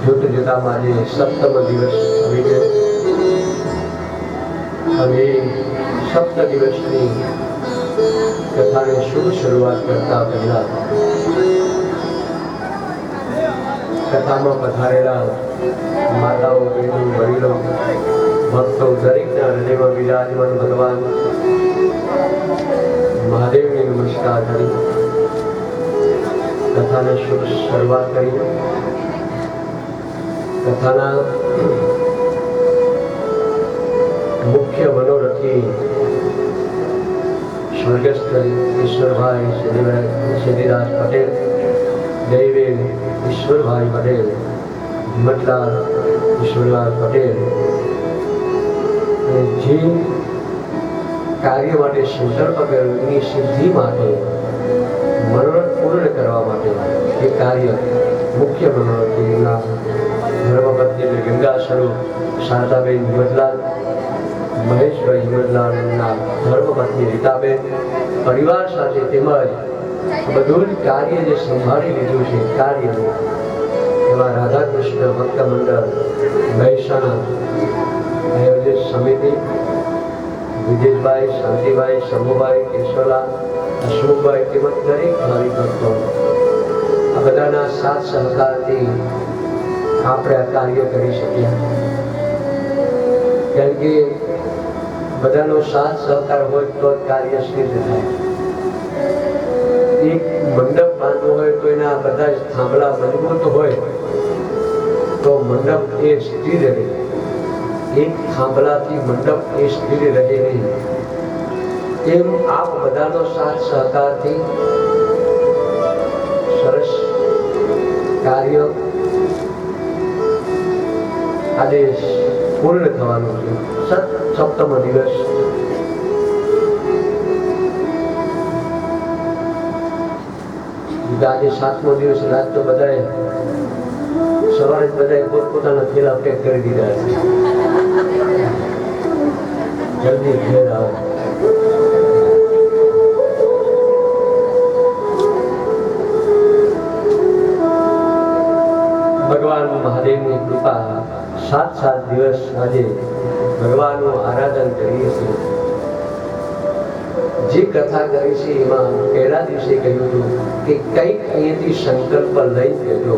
જોત જોતામાં આજે સપ્તમ દિવસ આવી ગયો અને એ સપ્ત દિવસની કથાની શુભ શરૂઆત કરતા પહેલા કથામાં પધારેલા માતાઓ બહેનો વડીલો ભક્તો દરેકના હૃદયમાં વિરાજમાન ભગવાન મહાદેવને નમસ્કાર કરી કથાને શુભ શરૂઆત કરી કથાના મુખ્ય મનોરથી સ્વર્ગસ્થ ઈશ્વરભાઈ સિદ્ધિભાઈ સિદ્ધિદાસ પટેલ દૈવેલ ઈશ્વરભાઈ પટેલ હિંમતલાલ ઈશ્વરલાલ પટેલ જે કાર્ય માટે સંકલ્પ કર્યો, એની સિદ્ધિ માટે મનોરથ પૂર્ણ કરવા માટે એ કાર્ય મુખ્ય મનોરથ એટલે શારદાબેન હિંમતલાલ મહેશભાઈ હિંમતલાલ ધર્મપત્ની રીતાબેન, પરિવાર સાથે તેમજ બધું જ કાર્ય જે સંભાળી લીધું છે, કાર્ય એવા રાધાકૃષ્ણ ભક્ત મંડળ મહેસાણા, આયોજિત સમિતિ, વિજયભાઈ, શાંતિભાઈ શંભુભાઈ કેશવલા અશોકભાઈ તેમજ દરેક મારી ભક્તો. આ બધાના સાથ સહકારથી આપણે આ કાર્ય કરી શક્યા કેમ કે બધાનો સાથ સહકાર હોય તો કાર્ય સિદ્ધ થાય. એક મંડપ બાંધવો હોય તો એના બધા થાંભલા મજબૂત હોય, તો મંડપ એ સ્થિર રહે. એક થાંભલાથી મંડપ એ સ્થિર રહે નહીં. એમ આપ બધાનો સાથ સહકારથી સરસ કાર્ય આજે પૂર્ણ થવાનું છે. સત, સપ્તમ દિવસ. આજે સાતમો દિવસ રાત તો બધાએ, સવારે બધાએ પોતપોતાના થેલા પેક કરી દીધા છે. જલ્દી ઘેર આવો. ભગવાન મહાદેવની કૃપા સાત સાત દિવસ આજે ભગવાનનું આરાધન કરીએ છીએ. જે કથા કરી છે એમાં પહેલા દિવસે કહ્યું હતું કે કંઈક અહીંયાથી સંકલ્પ લઈ જજો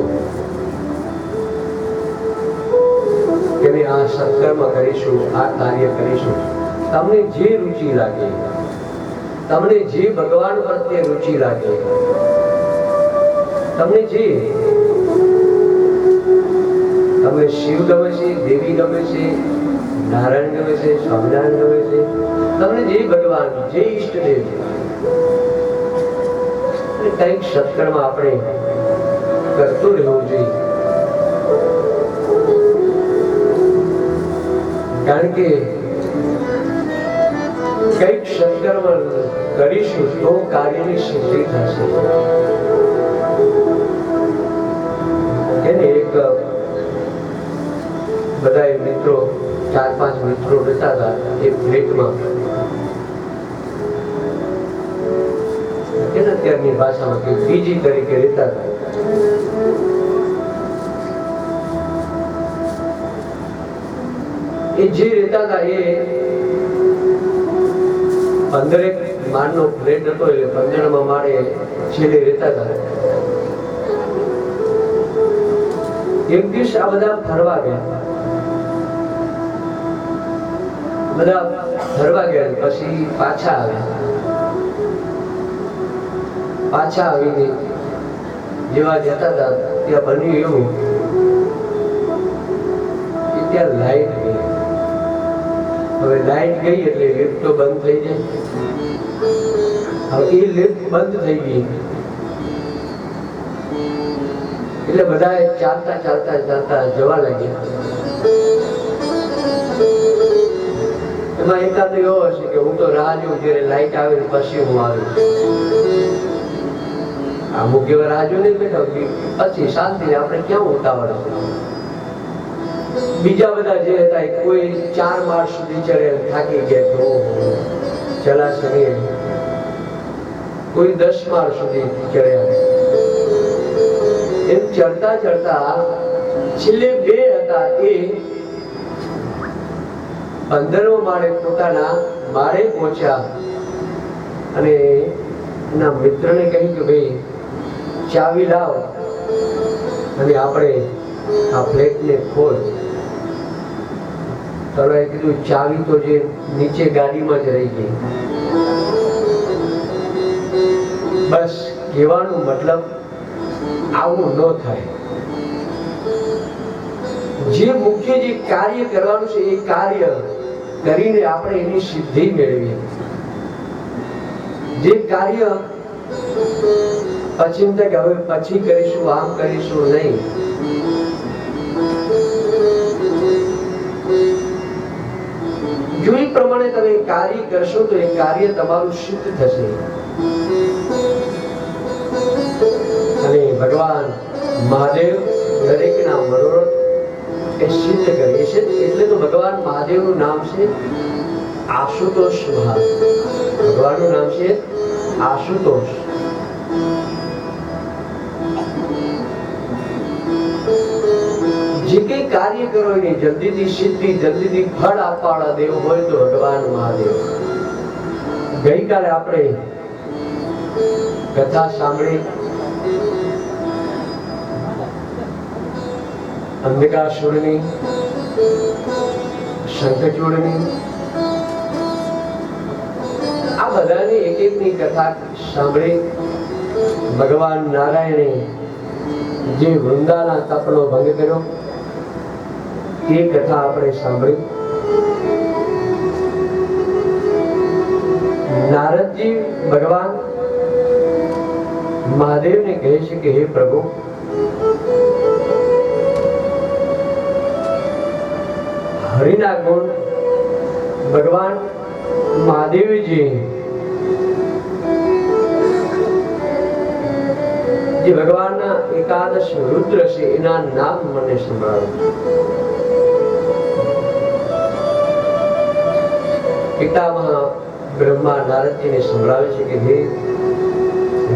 આ સત્કર્મ કરીશું, આ કાર્ય કરીશું. તમને જે રુચિ લાગે, તમને જે ભગવાન પ્રત્યે રુચિ લાગે, તમને જે તમને શિવ ગમે છે, દેવી ગમે છે, નારાયણ ગમે છે, સ્વામિનારાયણ ગમે છે. તમને જે ભગવાન જે ઈષ્ટદેવ છે. કંઈક સત્કર્મ આપણે કરતું રહેવું જોઈએ. કારણ કે કંઈક સત્કર્મ કરીશું તો કાર્યની સિદ્ધિ થશે. એને એક બધા મિત્રો, ચાર પાંચ મિત્રો રહેતા હતા એ ફ્લેટમાં એના ત્યારની ભાષામાં કે પીજી તરીકે રહેતા હતા. એ જે રહેતા હતા એ પંદરેક માળનો ફ્લેટ હતો, એટલે પંદરમાં માળે છેલ્લે રહેતા હતા. એક દિવસ આ બધા ફરવા ગયા. બધા ફરવા ગયા પછી પાછા આવ્યા. પાછા આવીને જેવા જતા હતા, ત્યાં બન્યું એવું ત્યાં લાઈટ ગઈ. હવે લાઈટ ગઈ એટલે લિફ્ટ તો બંધ થઈ જાય. હવે એ લિફ્ટ બંધ થઈ ગઈ. એટલે બધા ચાલતા ચાલતા ચાલતા જવા લાગ્યા. એમાં એકાદ એવો હશે કે હું તો રાહ જોઉં, જ્યારે લાઈટ આવે પછી હું આવીશ અમુક એવા રાહ જોઈને જ બેઠો પછી શાંતિ આપણે ક્યાં ઉતાવળ બીજા બધા જે હતા કોઈ ચાર માળ સુધી ચડે થાકી ગયા તો નહીં કોઈ દસ માળ સુધી ચડ્યા એમ ચડતા ચડતા છેલ્લે બે હતા, એ પંદરમો માળે પોતાના માળે પહોંચ્યા. અને એના મિત્રને કહ્યું કે ભાઈ, ચાવી લાવ અને આપણે આ ફ્લેટને ખોલ. તળાએ કીધું, ચાવી તો જે નીચે ગાડીમાં જ રહી ગઈ. બસ કહેવાનો મતલબ આવું ન થાય. જે મુખ્ય જે કાર્ય કરવાનું છે એ કાર્ય કરીને આપણે એની સિદ્ધિ મેળવીએ. જે કાર્ય પછી એમ થાય કે હવે પછી કરીશું, આમ કરીશું નહીં. જો એ પ્રમાણે તમે કાર્ય કરશો તો એ કાર્ય તમારું સિદ્ધ થશે. અને ભગવાન મહાદેવ દરેકના મનોરથ એ સિદ્ધ કરીએ એટલે તો ભગવાન મહાદેવનું નામ છે આશુતોષ મહાદેવ ભગવાનનું નામ છે આશુતોષ. જે કઈ કાર્ય કરો એની જલ્દીથી સિદ્ધિ, જલ્દીથી ફળ આપવાળા દેવ હોય તો ભગવાન મહાદેવ. ગઈકાલે આપણે કથા સાંભળી. અંધકાસુરની શંખચૂડની આ બધાની એક એકની કથા સાંભળી ભગવાન નારાયણે જે વૃંદાના તપનો ભંગ કર્યો, એ કથા આપણે સાંભળી. નારદજી ભગવાન મહાદેવને કહે છે કે, હે પ્રભુ હરિના ગુણ ભગવાન મહાદેવજી. જે ભગવાનના એકાદશ રુદ્ર છે, એના નામ મને સંભળાવો. પિતામહ બ્રહ્મા નારદજીને સંભળાવે છે કે હે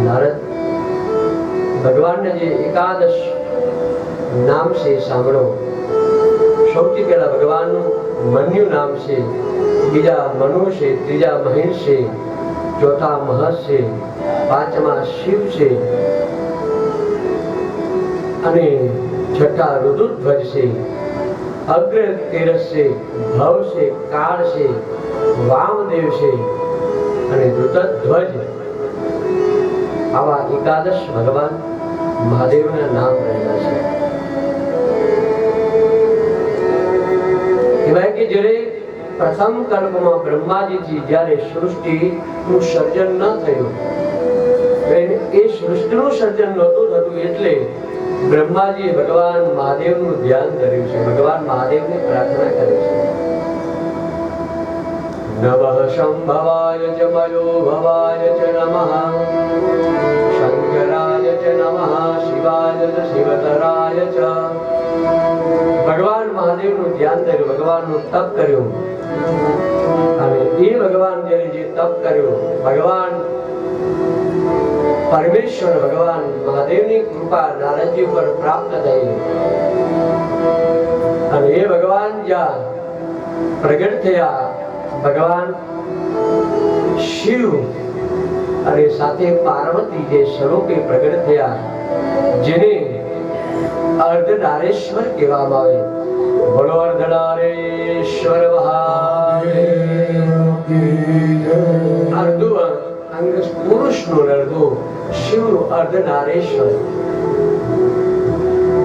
નારદ, ભગવાનના જે એકાદશ નામ છે સાંભળો. સૌથી પહેલા ભગવાનનું મન્યુ નામ છે, બીજા મનુ છે, ત્રીજા મહેશ છે, ચોથા મહસ છે, પાંચમા શિવ છે, અને છઠ્ઠા રુદુધ્વજ છે અગ્ર તેરસ છે, ભવ છે, કાળ છે, વામદેવ છે, અને ધ્રુતધ્વજ આવા એકાદશ ભગવાન મહાદેવના નામ રહેલા છે. પ્રથમ કલ્પમાં બ્રહ્માજીથી જ્યારે સૃષ્ટિનું સર્જન ન થયું એ સૃષ્ટિનું સર્જન નહોતું થતું એટલે બ્રહ્માજીએ ભગવાન મહાદેવનું ધ્યાન કર્યું છે. ભગવાન મહાદેવને પ્રાર્થના કરી છે. નમઃ શંભવાય ચ મયો ભવાય ચ નમઃ, શંકરાય ચ નમઃ, શિવાય ચ શિવતરાય ચ. ભગવાન મહાદેવનું ધ્યાન કર્યું, ભગવાનનું તપ કર્યું. અને એ ભગવાન જ્યારે જે તપ કર્યું, ભગવાન પરમેશ્વર ભગવાન મહાદેવની કૃપા નારદજી ઉપર પ્રાપ્ત થઈ. અને એ ભગવાન જ્યાં પ્રગટ થયા, ભગવાન શિવ અને સાથે પાર્વતી જે સ્વરૂપે પ્રગટ થયા, જેને અર્ધનારેશ્વર કહેવામાં આવે. બોલો અર્ધનારેશ્વર મહાદેવ અર્ધું અંગ પુરુષનું અર્ધું શિવનું અર્ધનારેશ્વર.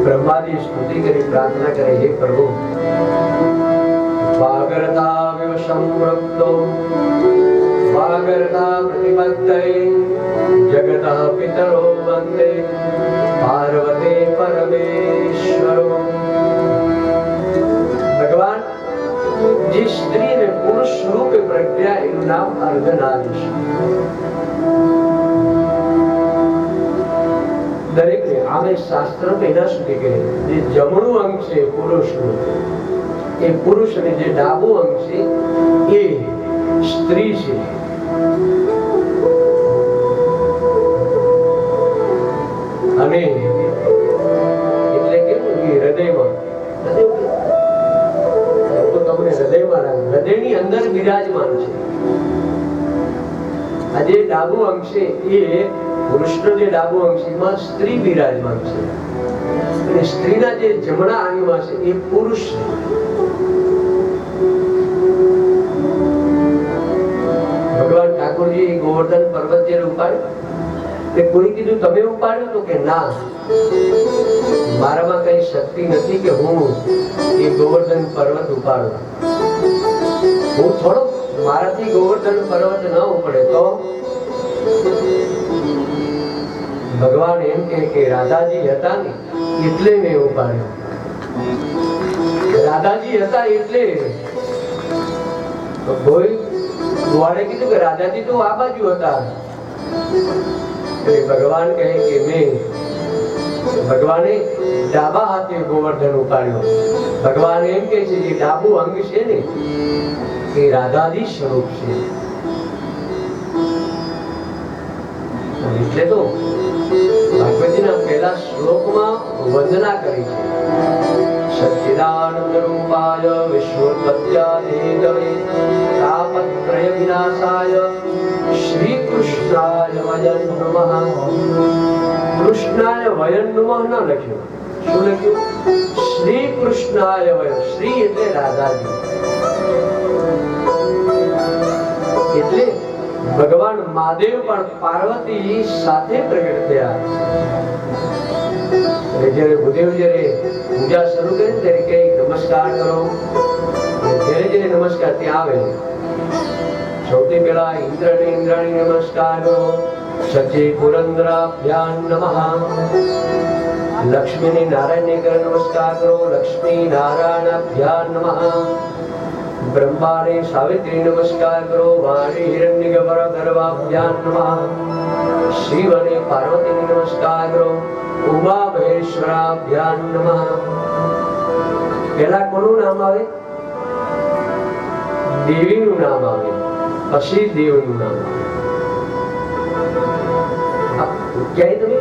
બ્રહ્માજી સ્તુતિ કરી, પ્રાર્થના કરે, હે પ્રભુ વાગરતાવિવ પિતરો વંદે, પાર્વતે પરમેશ્વરો. જે સ્ત્રીને પુરુષ રૂપે પ્રજ્ઞા એનું નામ અર્ધનારીશ. દરેક ને આમે શાસ્ત્ર પેદા સુધી કહે, જે જમણું અંગ છે પુરુષનું, એ પુરુષ અને જે ડાબું અંગ છે, એ સ્ત્રી છે. અને બિરાજમાન છે. આજે ડાબુ અંશે એ પુરુષનો જે ડાબુ એમાં સ્ત્રી બિરાજમાન છે. અને સ્ત્રીના જે જમણા અંગમાં છે, એ પુરુષ ભગવાન ઠાકોરજી ગોવર્ધન પર્વત જે ઉપાડ્યો, તે કોઈ કીધું, તમે ઉપાડ્યો? તો કે, ના. મારામાં કઈ શક્તિ નથી કે હું એ ગોવર્ધન પર્વત ઉપાડું. હું થોડો. મારાથી ગોવર્ધન પર્વત ન ઉપડે તો? ભગવાન એમ કે કે રાધાજી હતા ને, એટલે મેં ઉપાડ્યો. રાધાજી હતા એટલે. કોઈ કુંવારે કીધું કે રાધાજી તો આ બાજુ હતા. ભગવાન કહે કે મેં. ભગવાને ડાબા હાથે ગોવર્ધન ઉપાડ્યો. ભગવાન એમ કે છે જે ડાબુ અંગ છે ને એ રાધાજી સ્વરૂપ છે. એટલે તો ભાગવતીના પહેલા શ્લોકમાં વંદના કરી છે. સચ્ચિદાનંદ રૂપાય વિશ્વોત્પત્યાદિહેતવે તાપત્રય વિનાશાય શ્રી કૃષ્ણાય વયન નમઃ. કૃષ્ણાય વયન નમઃ ન લખ્યું. શું લખ્યું? શ્રી કૃષ્ણાય વયન શ્રી એટલે રાધાજી. એટલે ભગવાન મહાદેવ પણ પાર્વતી સાથે પ્રગટ થયા. જ્યારે ભૂદેવ જ્યારે પૂજા શરૂ કરી ત્યારે કહે, નમસ્કાર કરો. જ્યારે જ્યારે નમસ્કાર ત્યાં આવે, સૌથી પહેલા ઇન્દ્રને ઇન્દ્રાણી નમસ્કાર કરો. સચિ પુરંદરાભ્યાન નમઃ. લક્ષ્મીને નારાયણને કરે નમસ્કાર કરો. લક્ષ્મી નારાયણાભ્યાન નમઃ. બ્રહ્માને સાવિત્રી નમસ્કાર કરો, વાણી હિરણ્યગર્ભ ગર્ભાભ્યાન નમઃ શિવને પાર્વતીને નમસ્કાર કરો, ઉમા મહેશ્વરાભ્યાન નમઃ પહેલા કોનું નામ આવે? દેવીનું નામ આવે. પછી દેવનું નામ આવે. ક્યાંય તમે?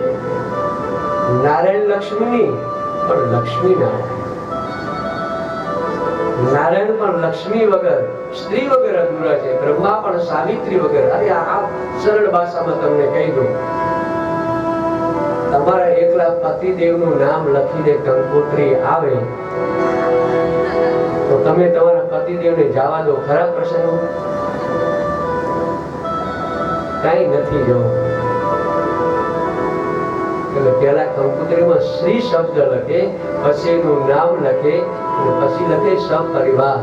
નારાયણ લક્ષ્મીની? પણ લક્ષ્મી નારાયણ નારાયણ પણ લક્ષ્મી વગર, સ્ત્રી વગર અધૂરા છે. બ્રહ્મા પણ સાવિત્રી વગર. અરે આ સરળ ભાષામાં તમને કહી દઉં. તમારા એકલા પતિદેવનું નામ લખીને કંકોત્રી આવે, તો તમે તમારા પતિદેવને જવા દો. ખરા પ્રસંગો કઈ નથી જો એટલે પહેલા કંકુતરીમાં શ્રી શબ્દ લખે, પછી એનું નામ લખે પછી લખે સપરિવાર.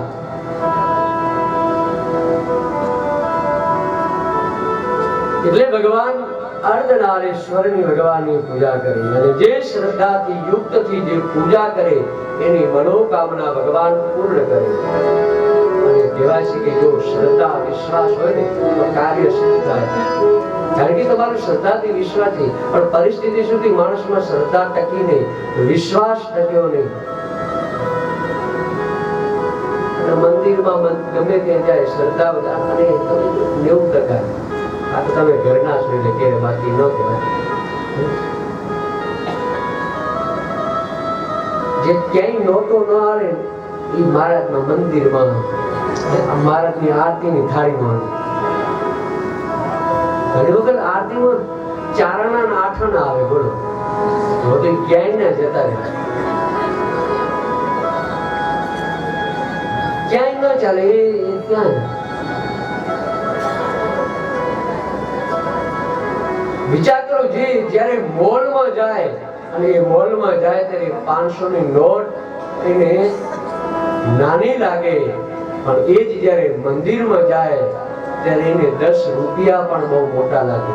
એટલે ભગવાન અર્ધનારેશ્વરની ભગવાનની પૂજા કરી અને જે શ્રદ્ધાથી યુક્તથી જે પૂજા કરે, એની મનોકામના ભગવાન પૂર્ણ કરે અને કહેવાય છે કે જો શ્રદ્ધા વિશ્વાસ હોય ને, તો કાર્ય સિદ્ધ થાય કારણ તમારું શ્રદ્ધાથી વિશ્વાસથી પણ પરિસ્થિતિ સુધી માણસમાં શ્રદ્ધા ટકી નહીં, વિશ્વાસ ટક્યો નહીં. મંદિરમાં ગમે ત્યાં જાય, શ્રદ્ધા બધા અને તમે નેવું ટકા આ જે ક્યાંય નોટો ન આવે એ મહારાજના મંદિરમાં. મહારાજની આરતીની થાળીમાં. ઘણી વખત આરતીમાં ચારણા આઠણા આવે, બોલો. તો ક્યાંય ના જતા રહે. ક્યાંય ન ચાલે, એ ક્યાં વિચાર કરો, જે જ્યારે મોલમાં જાય, અને એ મોલમાં જાય ત્યારે પાંચસો ની નોટ એને નાની લાગે, પણ એ જ જ્યારે મંદિરમાં જાય ત્યારે એને દસ રૂપિયા પણ બહુ મોટા લાગે.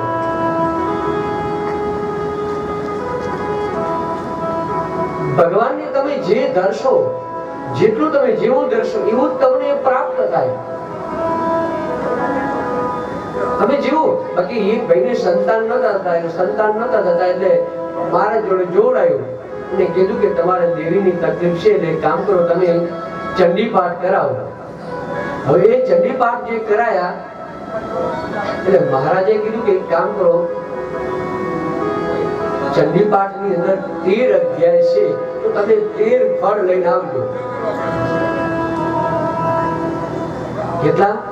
ભગવાનને તમે જે ધરશો જેટલું તમે જેવું ધરશો એવું જ તમને પ્રાપ્ત થાય. તમે જેવું, બાકી એક ભાઈને સંતાન નતા થતા સંતાન નતા થતા, એટલે મારા જોડે જોડાયું અને કીધું કે તમારે દેવીની તકલીફ છે, એટલે કામ કરો, તમે ચંડી પાઠ કરાવો. હવે એ ચંડી પાઠ જે કરાયા એટલે મહારાજે કીધું કે કામ કરો, ચંડી પાઠની અંદર તેર અધ્યાય છે, તો તમે તેર ફળ લઈને આવજો. કેટલા?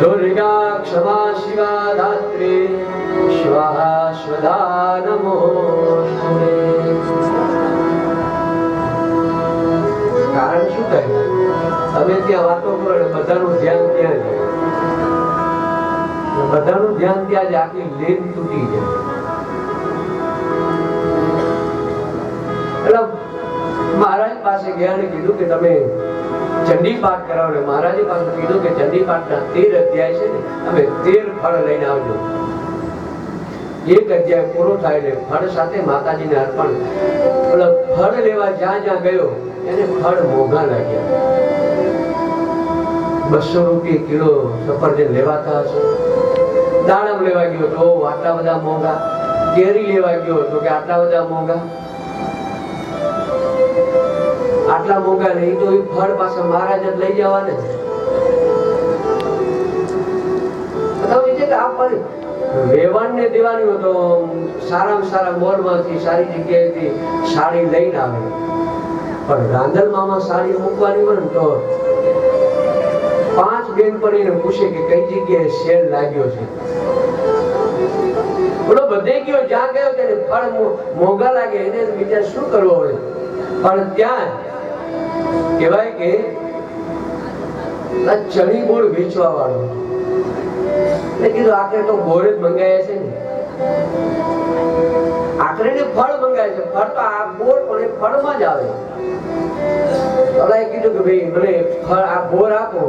दुर्गा क्षमा शिवा धात्री स्वाहा स्वधा नमो કારણ શું કહે તમે ત્યાં વાતો કરો એટલે બધાનું ધ્યાન ત્યાં જાય બધાનું ધ્યાન ત્યાં જ આખી લીન તૂટી જાય એટલે મહારાજ પાસે ગયા અને કીધું કે તમે ચંડી પાઠ કરાવડે મહારાજે પાસે કીધું કે ચંડી પાઠના તેર અધ્યાય છે ને, તમે તેર ફળ લઈને આવજો. એક અધ્યાય પૂરો થાય એટલે ફળ સાથે માતાજીને અર્પણ. ફળ લેવા જ્યાં જ્યાં ગયો, એને ફળ મોંઘા લાગ્યા. બસો રૂપિયા કિલો સફરજન લેવાતા હશે. દાડમ લેવા ગયો તો આટલા બધા મોંઘા, કેરી લેવા ગયો તો કે આટલા બધા મોંઘા. આટલા મોંઘા નહીં, તો એ ફળ પાછા મહારાજ જ લઈ જવા ને દેવાની પણ બેનપણીને પૂછે કે કઈ જગ્યાએ શેર લાગ્યો છે. બોલો, બધે ગયો જ્યાં ગયો તેને ફળ મોંઘા લાગે, એને બીજા શું કરવો હોય? પણ ત્યાં કહેવાય કે ચણી ગોળ વેચવા વાળો મેં કીધું, આખરે તો બોર જ મંગાયા છે ને. આખરે ને ફળ મંગાય છે. ફળ તો આ બોર પણ ફળમાં જ આવે. ઓલાએ કીધું કે ભાઈ, મને ફળ, આ બોર આપો.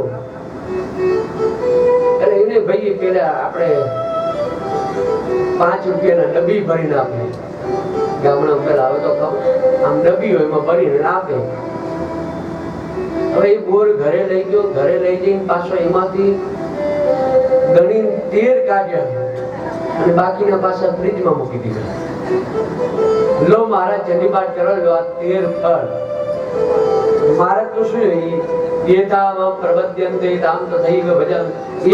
એટલે એને ભાઈ પેલા આપણે પાંચ રૂપિયાના ડબ્બી ભરીને આપે. ગામડા પેલા આવે તો આમ ડબ્બી હોય એમાં ભરીને આપે. હવે એ બોર ઘરે લઈ ગયો, ઘરે લઈ જઈને પાછો એમાંથી ગણી તેર કાઢ્યા. અને બાકીના પાછા ફ્રીજમાં મૂકી દીધા. લો મારા ચંડીપાઠ કરો લો આ તેર ફળ. મારે તો શું એ? એતામાં પ્રબધ્યંતે તામ તો થઈ ગયો ભજન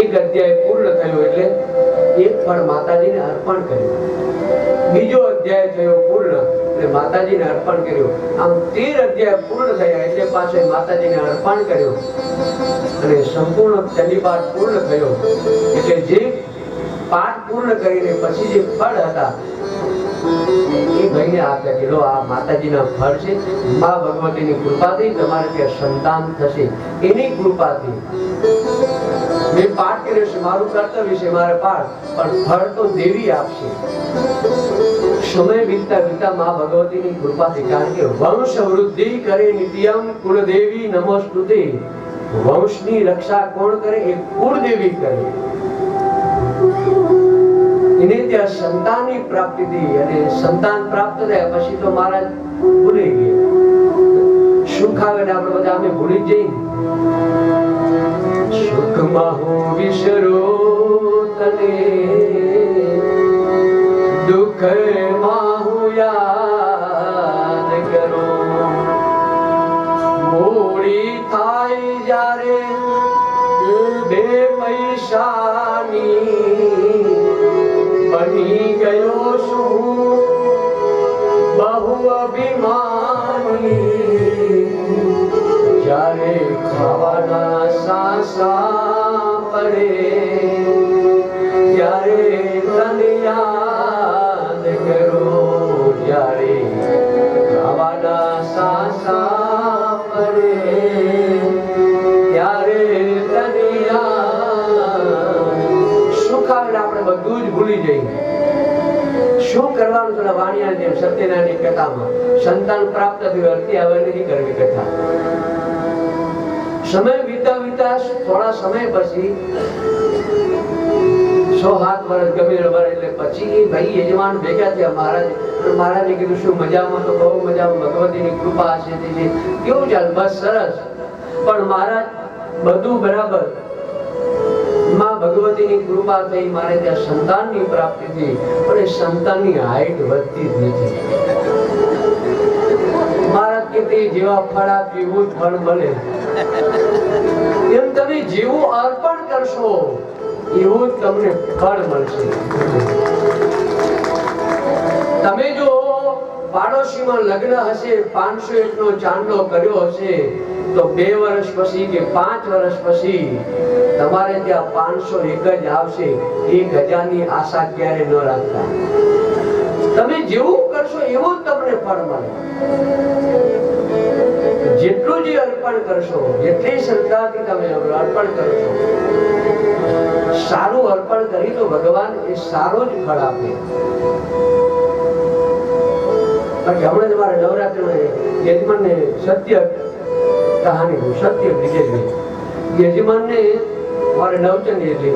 એક અધ્યાય પૂર્ણ થયો એટલે એક ફળ માતાજીને અર્પણ કર્યું. બીજો અધ્યાય થયો પૂર્ણ. એટલે માતાજીને અર્પણ કર્યું. આમ તેર અધ્યાય પૂર્ણ થયા એટલે પાસે માતાજીને અર્પણ કર્યું. અને સંપૂર્ણ ચંડીપાઠ પૂર્ણ થયો. એટલે જે પાઠ પૂર્ણ કરીને પછી જે ફળ હતા, એ ભાઈને આપ્યા કે આ માતાજીના ફળ છે. મા ભગવતીની કૃપાથી તમારે ત્યાં સંતાન થશે. એની કૃપાથી. મેં પાઠ કર્યો છે, મારું કર્તવ્ય છે, મારે પાઠ. પણ ફળ તો દેવી આપશે. સમય વીતતા વીતતા મા ભગવતીની કૃપાથી કારણ કે વંશ વૃદ્ધિ કરે નિત્યમ કુળદેવી નમસ્તુતે. વંશની રક્ષા કોણ કરે? એ કુળદેવી કરે. એને ત્યાં સંતાનની પ્રાપ્તિ થઈ અને સંતાન પ્રાપ્ત થયા પછી તો મહારાજ ભૂલી ગયા. શું ખાવે આપણે બધા? અમે ભૂલી જઈ સુખમાં હું સાસા પડે બધું જ ભૂલી જઈએ? શું કરવાનું છે વાણિયા જેમ સત્યનારાયણની કથામાં? સંતાન પ્રાપ્ત થયું, અર્થી હવે કરવી કથા. સમય વીતા વીતા થોડા સમય પછી ભગવતીની કૃપા થઈ, મારે ત્યાં સંતાનની પ્રાપ્તિ થઈ, પણ એ સંતાનની હાઈટ વધતી જ નથી. મહારાજ કે તે જેવા ફળ આપ્યું એવું જ ફળ મળે. તમે જેવું અર્પણ કરશો, એવું તમને ફળ મળશે. તમે જો પાડોશીમાં લગ્ન હશે, પાંચસો એકનો ચાંદલો કર્યો હશે, તો બે વર્ષ પછી કે પાંચ વર્ષ પછી તમારે ત્યાં પાંચસો એક જ આવશે. એક હજારની આશા ક્યારે ન રાખતા. તમે જેવું કરશો, એવું જ તમને ફળ મળે. જે અર્પણ કરશો જેટલી શ્રદ્ધાથી તમે અર્પણ કરશો સારું અર્પણ કરી તો ભગવાન એ સારું જ ફળ આપે. બાકી હમણાં તમારે મારા નવરાત્રિમાં યજમાનને સત્ય કહાની સત્ય યજમાન યજમાનને મારે નવચંદ એટલે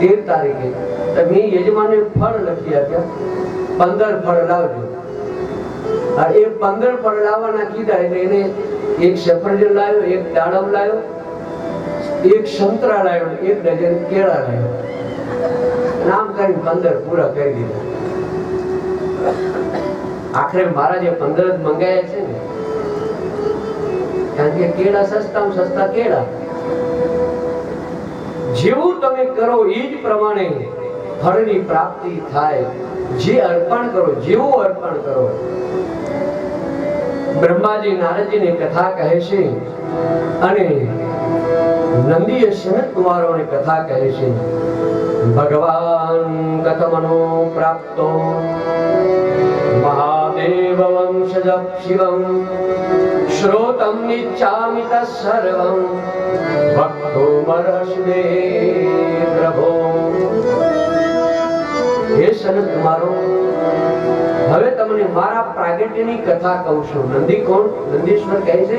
તેર તારીખે. તો મેં યજમાનને ફળ લખી આપ્યા. પંદર ફળ લાવજો. એ પંદર ફળ લાવવાના કીધા એટલે એને એક સફરજન લાવ્યો એક દાડમ લાવ્યો એક સંતરા લાવ્યો એક ડઝન કેળા લાવ્યો નામ કરીને પંદર પૂરા કરી દીધા. આખરે મારા જે પંદર જ મંગાયા છે ને, કારણ કે કેળા સસ્તા સસ્તા કેળા. જેવું તમે કરો એ જ પ્રમાણે ફળની પ્રાપ્તિ થાય. જે અર્પણ કરો, જેવું અર્પણ કરો. બ્રહ્માજી નારદજીની કથા કહે છે અને નંદીએ સનત કુમારોને કથા કહે છે, ભગવાન કથમનો પ્રાપ્તો. મહાદેવ વંશજ શિવમ. શ્રોતમ નિચ્છામિ તત્સર્વમ ભક્તો મરશ્મે પ્રભો. સનત કુમારો, હવે તમને મારા પ્રાગટ્યની કથા કહું છું. નંદી કોણ? નંદીશ્વર કહે છે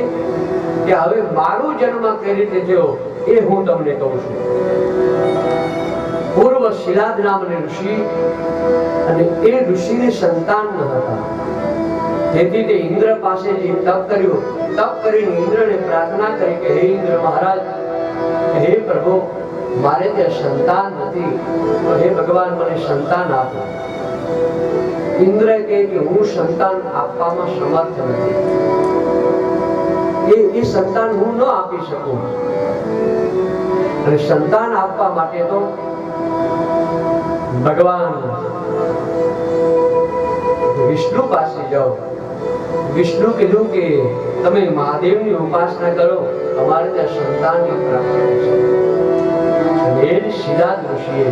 કે હવે મારો જન્મ કઈ રીતે થયો એ હું તમને કહું છું. પૂર્વ શિલાદ નામની ઋષિ અને એ ઋષિને સંતાન ન હતા. તેથી તે ઇન્દ્ર પાસે જે તપ કર્યું, તપ કરીને ઇન્દ્રને પ્રાર્થના કરી કે હે ઇન્દ્ર મહારાજ, હે પ્રભુ મારે ત્યાં સંતાન નથી હે ભગવાન, મને સંતાન આપો. ઇન્દ્ર કહે કે હું સંતાન આપવામાં સમર્થ નથી. એ એ સંતાન હું ન આપી શકું. અને સંતાન આપવા માટે તો ભગવાન વિષ્ણુ પાસે જાઓ. વિષ્ણુ કીધું કે તમે મહાદેવની ઉપાસના કરો. તમારે ત્યાં સંતાનની પ્રાપ્તિ થશે અને એ જ ઋષિએ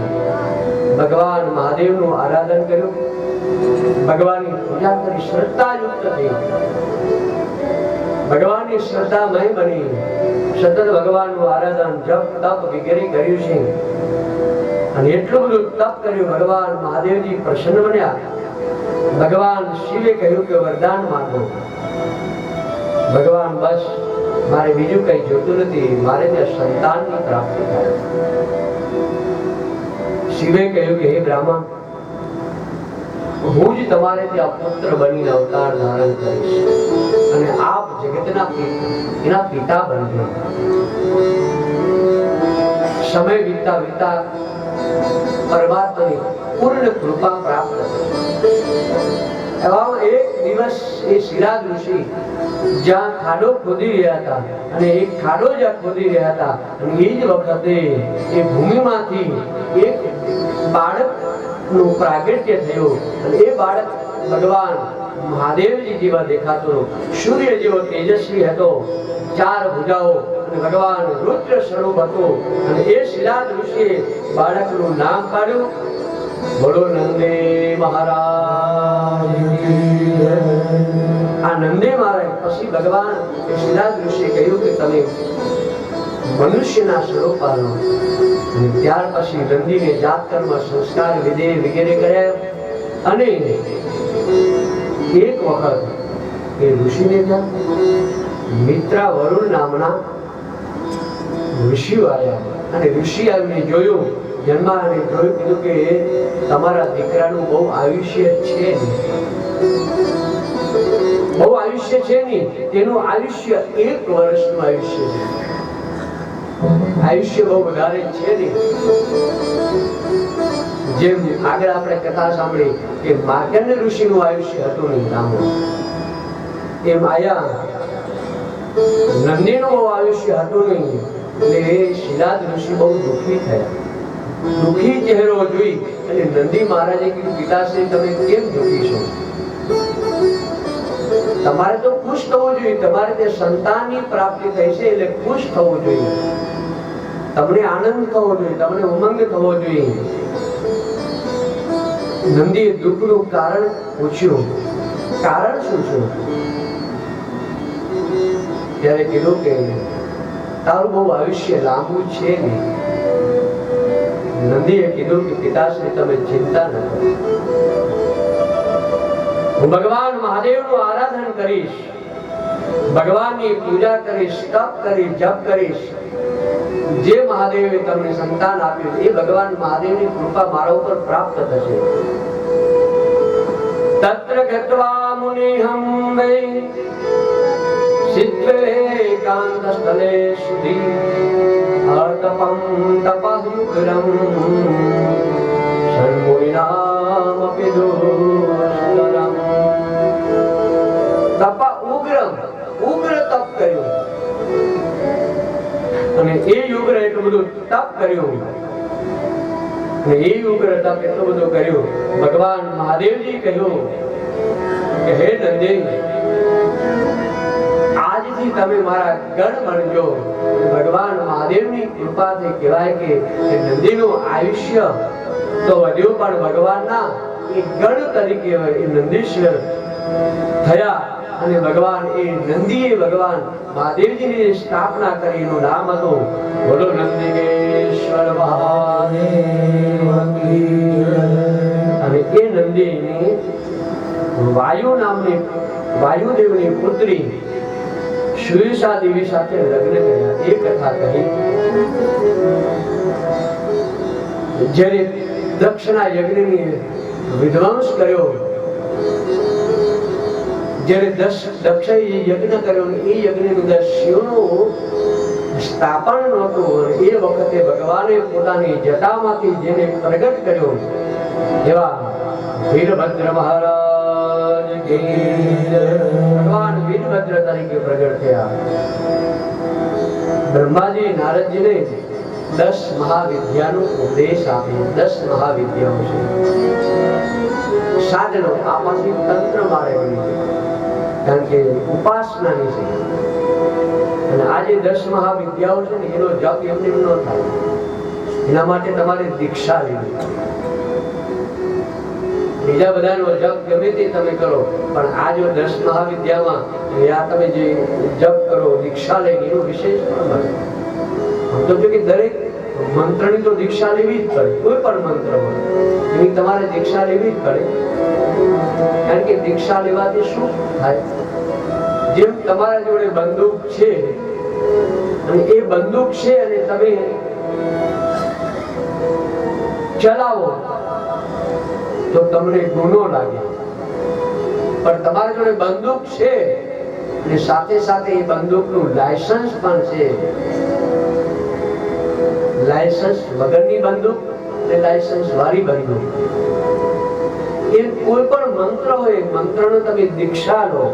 ભગવાન મહાદેવનું આરાધન કર્યું. ભગવાનની પૂજા કરી, શ્રદ્ધાયુક્ત થઈ. ભગવાનની શ્રદ્ધામય બની. સતત ભગવાનનું આરાધન, જપ, તપ વગેરે કર્યું છે. અને એટલું બધું તપ કર્યું, ભગવાન મહાદેવજી પ્રસન્ન બન્યા. ભગવાન શિવે કહ્યું કે વરદાન માંગો. ભગવાન બસ મારે બીજું કઈ જોતું નથી. મારે ત્યાં સંતાનની પ્રાપ્તિ થાય. શિવે કહ્યું કે, હે બ્રાહ્મણ, હું જ તમારે ત્યાં પુત્ર બનીને અવતાર ધારણ કરીશ અને આપ જગતના એના પિતા બનજો. સમય વીતતા વીતતા પરમાત્માની પૂર્ણ કૃપા પ્રાપ્ત એવામાં એક દિવસ એ શિરાજ ઋષિ, જ્યાં ખાડો ખોદી રહ્યા હતા અને એક ખાડો જ્યાં ખોદી રહ્યા હતા. એ જ વખતે એ ભૂમિમાંથી એક બાળકનું પ્રાગટ્ય થયું એ બાળક ભગવાન મહાદેવજી જેવા દેખાતો, સૂર્ય જેવો તેજસ્વી હતો. ચાર ભુજાઓ ભગવાન રુદ્ર સ્વરૂપ હતો. અને એ શિલાદ ઋષિએ બાળકનું નામ પાડ્યું. બોલો નંદે મહારાજ. જય. આ નંદે મારે પછી ભગવાન શિલાદ ઋષિએ કહ્યું કે તમે મનુષ્યના સ્વરૂપ પાલો અને ત્યાર પછી નંદીને જાત કર્મ સંસ્કાર વિધિ વગેરે કર્યા અને એક વખત એ ઋષિને ત્યાં મિત્રા વરુણ નામના ઋષિ આવ્યા અને ઋષિ આવીને જોયું, જન્મા અને જોયું, કીધું કે તમારા દીકરાનું બહુ આયુષ્ય છે આયુષ્ય છે ને તેનું આયુષ્ય એક વર્ષનું આયુષ્ય છે. આયુષ્ય બહુ વધારે છે ને જેમ આગળ આપણે કથા સાંભળી કે માર્કંડ ઋષિનું આયુષ્ય હતું નહીં લાંબુ એમ આયા નંદીનું આયુષ્ય હતું નહીં, એટલે એ શિલાદ ઋષિ બહુ દુઃખી થયા. દુઃખી ચહેરો જોઈ અને નંદી મહારાજે કીધું, પિતાશ્રી, તમે કેમ દુઃખી છો? તમારે તો ખુશ થવું જોઈએ. તમારે તે સંતાનની પ્રાપ્તિ થઈ છે એટલે ખુશ થવું જોઈએ. તમને આનંદ થવો જોઈએ. તમને ઉમંગ થવો જોઈએ. નંદીએ દુઃખનું કારણ પૂછ્યું. કારણ શું છે? ત્યારે કીધું કે, તારું બહુ આયુષ્ય લાંબુ છે નહીં. નંદીએ કીધું કે, પિતાશ્રી, તમે ચિંતા ન કરો. ભગવાન મહાદેવનું આરાધન કરીશ ભગવાનની પૂજા કરીશ તપ કરીશ જપ કરીશ જે મહાદેવે તમને સંતાન આપ્યું એ ભગવાન મહાદેવની કૃપા મારા ઉપર પ્રાપ્ત થશે. તત્ર ગત્વા મુનિહમ વૈ સિદ્ધે એકાંત સ્થલે સુધી અતપમ તપયુગ્રમ ષણ્મુનિનામપી દુષ્કરમ એ યુગ્ર એટલું બધું તપ કર્યું. એ ઉગ્ર તપ એટલું બધું કર્યું. ભગવાન મહાદેવજી કહ્યું કે, હે નંદી આજથી તમે મારા ગણ બનજો ભગવાન મહાદેવની કૃપાથી કહેવાય કે નંદીનું આયુષ્ય તો વધ્યું, પણ ભગવાનના એ ગણ તરીકે એ નંદીશ્વર થયા. અને ભગવાન એ નંદી ભગવાન મહાદેવજીની સ્થાપના કરી એનું નામ હતું. બોલો નંદીકેશ્વર અને એ નંદીની વાયુ નામની વાયુદેવની પુત્રી સુવિશા દેવી સાથે લગ્ન કર્યા. એ કથા કહી. જ્યારે દક્ષના યજ્ઞની વિધ્વંસ કર્યો જ્યારે દસ દક્ષે યજ્ઞ કર્યો એ યજ્ઞનું શિવનું સ્થાપન નહોતું એ વખતે ભગવાને પોતાની જટામાંથી જેને પ્રગટ કર્યો, એવા વીરભદ્ર મહારાજ ભગવાન વીરભદ્ર તરીકે પ્રગટ થયા. બ્રહ્માજી નારદજીને દસ મહાવિદ્યાનો ઉપદેશ આપ્યો દસ મહાવિદ્યાઓ છે. સાધનો આ તંત્ર મારે એનો માટે તમારે દીક્ષા લેવી બીજા બધાનો જપ ગમે તે તમે કરો, પણ આ જો દસ મહાવિદ્યામાં તમે જે જપ કરો, દીક્ષા લે એનો વિશેષ મળે તો કે દરેક મંત્રની તો દીક્ષા લેવી જ પડે, કોઈ પણ મંત્ર હોય એની તમારે દીક્ષા લેવી જ પડે. કારણ કે દીક્ષા લેવાથી શું થાય? જેમ તમારા જોડે બંદૂક છે, અને એ બંદૂક છે અને તમે ચલાવો, તો તમને ગુનો લાગે. પણ તમારા જોડે બંદૂક છે, અને સાથે સાથે એ બંદૂકનું લાયસન્સ પણ છે. લાયસન્સ વગરની બંદૂક ને લાયસન્સ વાળી બંદૂક. એ કોઈ પણ મંત્ર હોય મંત્રનો તમે દીક્ષા લો.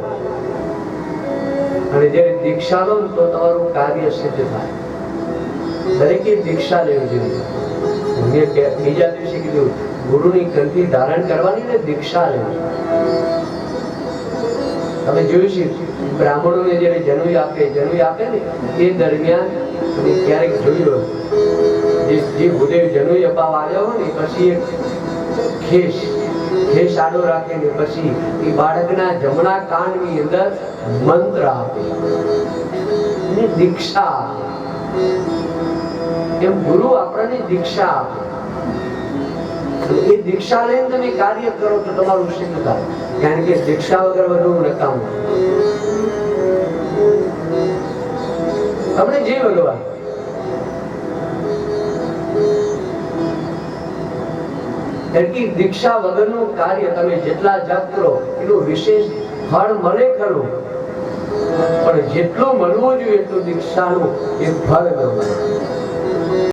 અને જ્યારે દીક્ષા લો તો તમારું કાર્ય સિદ્ધ થાય. દરેકે દીક્ષા લેવી જોઈએ. બીજા દિવસે કીધું, ગુરુની કંઠી ધારણ કરવાની ને દીક્ષા લેવી. તમે જોયું છે, બ્રાહ્મણોને જ્યારે જનુઈ આપે જનુઈ આપે ને, એ દરમિયાન ક્યારેક જોયું જે ભૂદેવ જનોઈ અપાવવા આવ્યા હોય ને પછી એક ખેસ આડો રાખે ને પછી એ બાળકના જમણા કાનની અંદર મંત્ર દીક્ષા આપે. એમ ગુરુ આપણને દીક્ષા એ દીક્ષા લઈને તમે કાર્ય કરો તો તમારું સિદ્ધ થાય. કારણ કે દીક્ષા વગર બધું નકામું. તમને જે ભગવાન કે દીક્ષા વગરનું કાર્ય તમે જેટલા જપ કરો એનું વિશેષ ફળ મળે ખરું. પણ જેટલું મળવું જોઈએ એટલું દીક્ષાનું એ ફળ ન મળે.